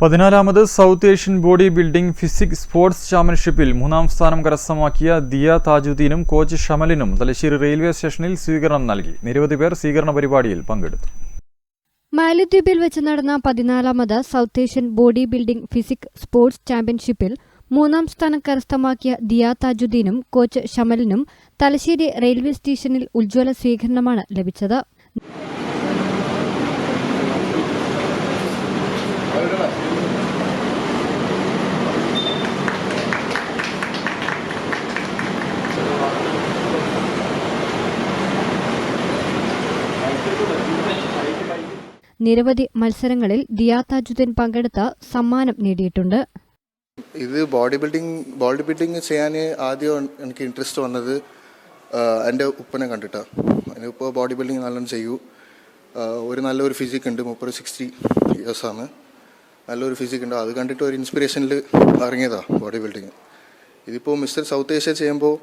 പതിനാലാമത് South Asian body building physics sports ചാമ്പ്യൻഷിപ്പിൽ മൂന്നാം സ്ഥാനം കരസ്ഥമാക്കിയ ദിയ താജുദ്ദീനും കോച്ച് ഷമലിനും തലശ്ശേരി റെയിൽവേ സ്റ്റേഷനിൽ സ്വീകരണം നൽകി. നിരവധി പേർ സ്വീകരണ പരിപാടിയിൽ പങ്കെടുത്തു. മാലദ്വീപിൽ വെച്ച് നടന്ന പതിനാലാമത് South Asian body building physique sports ചാമ്പ്യൻഷിപ്പിൽ മൂന്നാം സ്ഥാനം കരസ്ഥമാക്കിയ ദിയ താജുദ്ദീനും കോച്ച് ഷമലിനും തലശ്ശേരി റെയിൽവേ സ്റ്റേഷനിൽ ഉജ്ജ്വല സ്വീകരണമാണ് ലഭിച്ചത്. നിരവധി മത്സരങ്ങളിൽ ദിയാ താജുദ്ദീൻ പങ്കെടുത്ത സമ്മാനം നേടിയിട്ടുണ്ട്. ഇത് ബോഡി ബിൽഡിംഗ് ബോഡി ബിൽഡിംഗ് ചെയ്യാൻ ആദ്യം എനിക്ക് ഇൻട്രസ്റ്റ് വന്നത് എന്റെ ഉപ്പനെ കണ്ടിട്ടാണ് അതിനിപ്പോൾ ബോഡി ബിൽഡിംഗ് നല്ലോണം ചെയ്യൂ. ഒരു നല്ലൊരു ഫിസിക് ഉണ്ട് മുപ്പത് സിക്സ്റ്റി ഇയേഴ്സാണ് നല്ലൊരു ഫിസിക് ഉണ്ട്. അത് കണ്ടിട്ട് ഒരു ഇൻസ്പിറേഷനിൽ ഇറങ്ങിയതാണ് ബോഡി ബിൽഡിങ് ഇതിപ്പോൾ മിസ്റ്റർ സൗത്ത് ഏഷ്യ ചെയ്യുമ്പോൾ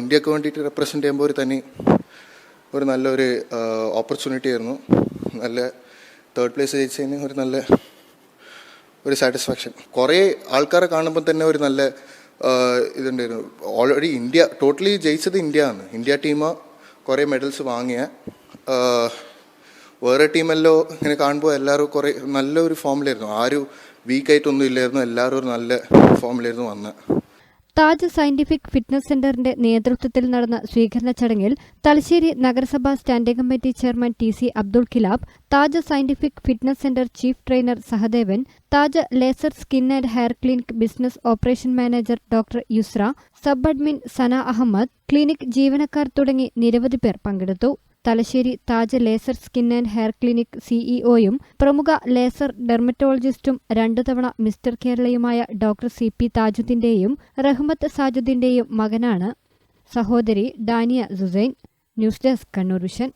ഇന്ത്യയ്ക്ക് വേണ്ടിയിട്ട് റെപ്രസെന്റ് ചെയ്യുമ്പോൾ ഒരു തനി ഒരു നല്ലൊരു ഓപ്പർച്യൂണിറ്റി ആയിരുന്നു. നല്ല തേർഡ് പ്ലേസ് ജയിച്ചതിന് ഒരു നല്ല ഒരു സാറ്റിസ്ഫാക്ഷൻ കുറേ ആൾക്കാരെ കാണുമ്പോൾ തന്നെ ഒരു നല്ല ഇതുണ്ടായിരുന്നു. ഓൾറെഡി ഇന്ത്യ ടോട്ടലി ജയിച്ചത് ഇന്ത്യ ആണ് ഇന്ത്യ ടീം കുറേ മെഡൽസ് വാങ്ങിയ. വേറെ ടീമെല്ലോ ഇങ്ങനെ കാണുമ്പോൾ എല്ലാവരും കുറേ നല്ലൊരു ഫോമിലായിരുന്നു ആരും വീക്കായിട്ടൊന്നും ഇല്ലായിരുന്നു. എല്ലാവരും ഒരു നല്ല ഫോമിലായിരുന്നു വന്നത്. താജ് സയന്റിഫിക് ഫിറ്റ്നസ് സെന്ററിന്റെ നേതൃത്വത്തിൽ നടന്ന സ്വീകരണ ചടങ്ങിൽ തലശ്ശേരി നഗരസഭാ standing committee chairman T C Abdul Khilab Taj scientific fitness centre chief trainer Sahadevan Taj laser skin and hair clinic business operation manager doctor Yusra sub admin Sana Ahmed clinic ജീവനക്കാർ തുടങ്ങി നിരവധി പേർ പങ്കെടുത്തു. Thalassery Taj laser skin and hair clinic സിഇഒയും പ്രമുഖ laser ഡെർമറ്റോളജിസ്റ്റും രണ്ടു തവണ mister കേരളയുമായ ഡോക്ടർ സി പി താജുദ്ദീന്റെയും റഹ്മത്ത് സാജുദ്ദീന്റെയും മകനാണ്. സഹോദരി Dania Susain news desk Kannur vision.